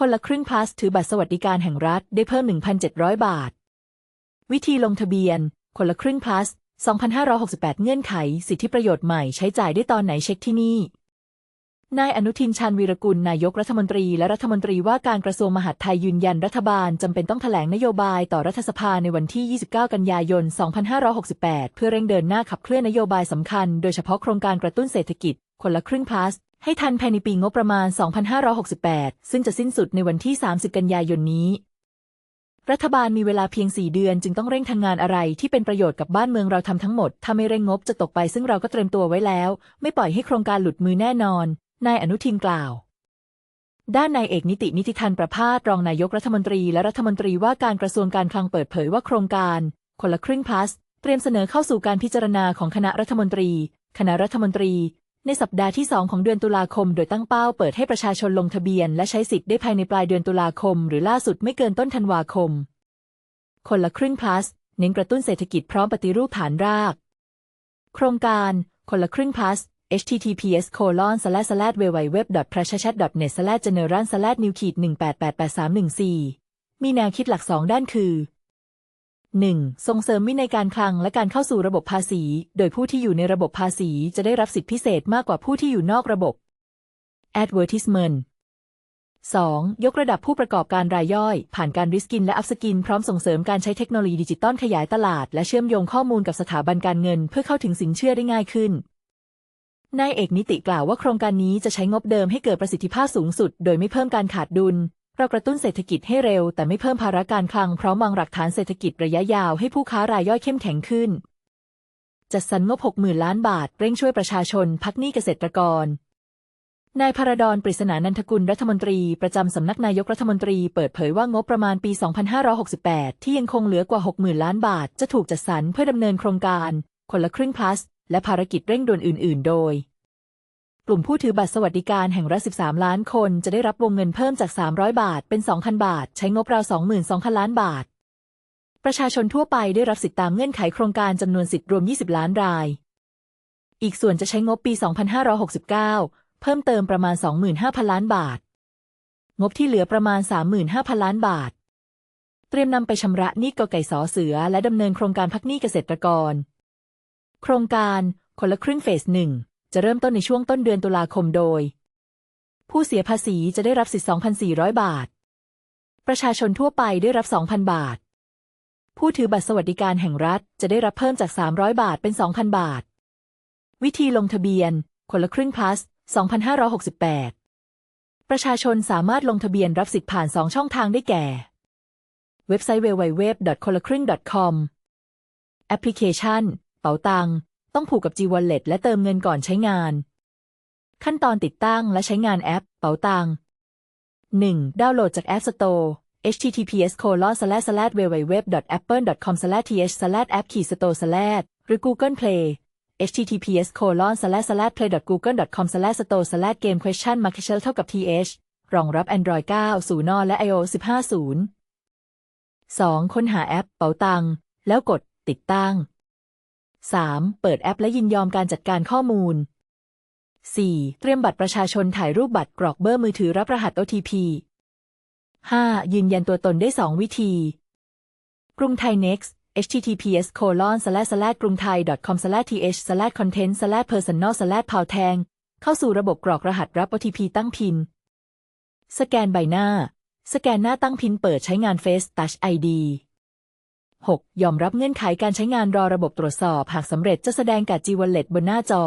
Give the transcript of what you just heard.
คนละครึ่งพลัสถือบัตรสวัสดิการแห่งรัฐได้เพิ่ม 1,700 บาท วิธีลงทะเบียน คนละครึ่งพลัส2,568 เงื่อนไข สิทธิประโยชน์ใหม่ใช้จ่ายได้ตอนไหนเช็คที่นี่ นายอนุทินชาญวีรกุล นายกรัฐมนตรีและรัฐมนตรีว่าการกระทรวงมหาดไทยยืนยันรัฐบาลจำเป็นต้องแถลงนโยบายต่อรัฐสภาในวันที่ 29 กันยายน 2568 เพื่อเร่งเดินหน้าขับเคลื่อนนโยบายสำคัญ โดยเฉพาะโครงการกระตุ้นเศรษฐกิจ คนละครึ่งพลัส ให้ทันภายในปีงบประมาณ 2568 ซึ่งจะสิ้นสุดในวันที่ 30 กันยายนนี้ รัฐบาลมีเวลาเพียง 4 เดือนจึงต้องเร่งทำงานอะไรที่เป็นประโยชน์กับบ้านเมืองเราทำทั้งหมด ถ้าไม่เร่งงบจะตกไปซึ่งเราก็เตรียมตัวไว้แล้ว ไม่ปล่อยให้โครงการหลุดมือแน่นอน นายอนุทินกล่าวด้านนายเอกนิตินิติทันประพาสรองนายกรัฐมนตรีและรัฐมนตรีว่าการกระทรวงการคลังเปิดเผยว่าโครงการ คนละครึ่งพลัส เตรียมเสนอเข้าสู่การพิจารณาของคณะรัฐมนตรี คณะรัฐมนตรี ในสัปดาห์ที่ 2 ของเดือนตุลาคม โดยตั้งเป้าเปิดให้ประชาชนลงทะเบียน และใช้สิทธิ์ได้ภายในปลายเดือนตุลาคม หรือล่าสุดไม่เกินต้นธันวาคม คนละครึ่งพลัสเน้นกระตุ้นเศรษฐกิจพร้อมปฏิรูปฐานราก โครงการคนละครึ่งพลัส https colon slash slash www prashachat net slash general slash new ขีด1888314มีแนวคิดหลักสองด้านคือ 1. ส่งเสริมวินัยการคลังและการเข้าสู่ระบบภาษี โดยผู้ที่อยู่ในระบบภาษีจะได้รับสิทธิพิเศษมากกว่าผู้ที่อยู่นอกระบบ advertisement 2. ยกระดับผู้ประกอบการรายย่อย ผ่านการริสกินและอัพสกิน พร้อมส่งเสริมการใช้เทคโนโลยีดิจิตอลขยายตลาด และเชื่อมโยงข้อมูลกับสถาบันการเงิน เพื่อเข้าถึงสินเชื่อได้ง่ายขึ้นนายเอกนิติกล่าวว่าโครงการนี้จะใช้งบเดิมให้เกิดประสิทธิภาพสูงสุด โดยไม่เพิ่มการขาดดุล เรากระตุ้นเศรษฐกิจให้เร็ว แต่ไม่เพิ่มภาระการคลังเพร้อมวางหลักฐานเศรษฐกิจระยะยาวให้ผู้ค้ารายย่อยเข้มแข็งขึ้น จัดสรรงบ 60,000 ล้านบาท เร่งช่วยประชาชน พักหนี้เกษตรกรนายพระดอนปริศนานันทกุลรัฐมนตรี ประจำสำนักนายกรัฐมนตรีเปิดเผยว่างบประมาณปี 2568 ที่ยังคงเหลือกว่า 60,000 ล้านบาท จะถูกจัดสรรเพื่อดำเนินโครงการ คนละครึ่งพลัส และภารกิจเร่งด่วนอื่น ๆ โดย กลุ่มผู้ถือบัตรสวัสดิการแห่งรัฐ 13 ล้านคนจะได้รับวงเงินเพิ่มจาก 300 บาท เป็น 2,000 บาท ใช้งบราว 22,000 ล้านบาท ประชาชนทั่วไปได้รับสิทธิตามเงื่อนไขโครงการจำนวนสิทธิรวม 20 ล้านราย อีกส่วนจะใช้งบปี 2569 เพิ่มเติมประมาณ 25,000 ล้านบาท งบที่เหลือประมาณ 35,000 ล้านบาท เตรียมนำไปชำระหนี้กไก่สอเสือ และดำเนินโครงการพักหนี้เกษตรกร โครงการคนละครึ่งเฟสหนึ่ง จะเริ่มต้นในช่วงต้นเดือนตุลาคมโดย ผู้เสียภาษีจะได้รับสิทธิ์2,400 บาท ประชาชนทั่วไปได้รับ 2,000 บาท ผู้ถือบัตรสวัสดิการแห่งรัฐจะได้รับเพิ่มจาก 300 บาทเป็น 2,000 บาท วิธีลงทะเบียน คนละครึ่งพลัส2,568 ประชาชนสามารถลงทะเบียนรับสิทธิ์ผ่าน 2 ช่องทางได้แก่ เว็บไซต์ www.konlakring.com แอปพลิเคชัน เป๋าตัง ต้องผูกกับ G Wallet และเติมเงินก่อนใช้งาน ขั้นตอนติดตั้งและใช้งานแอป เป๋าตัง 1. ดาวน์โหลดจาก App Store https colon slash slash www.apple.com slash th slash app store slash หรือ Google Play https colon slash slash play.google.com slash store slash game question mark เท่ากับ th รองรับ Android 9 0นและ iOS 15 0 2. ค้นหาแอป เป๋าตัง แล้วกดติดตั้ง 3. เปิดแอปและยินยอมการจัดการข้อมูล 4. เตรียมบัตรประชาชนถ่ายรูปบัตรกรอกเบอร์มือถือรับรหัส OTP 5. ยืนยันตัวตนได้ 2 วิธี กรุงไทย next https colon slash slash กรุงไทย com slash th slash content slash personal slash เผาแทง เข้าสู่ระบบกรอกรหัสรับ OTP ตั้งพิน สแกนใบหน้า สแกนหน้าตั้งพินเปิดใช้งาน Face Touch ID 6. ยอมรับเงื่อนไขการใช้งานรอระบบตรวจสอบ หากสำเร็จจะแสดงกับ G Wallet บนหน้าจอ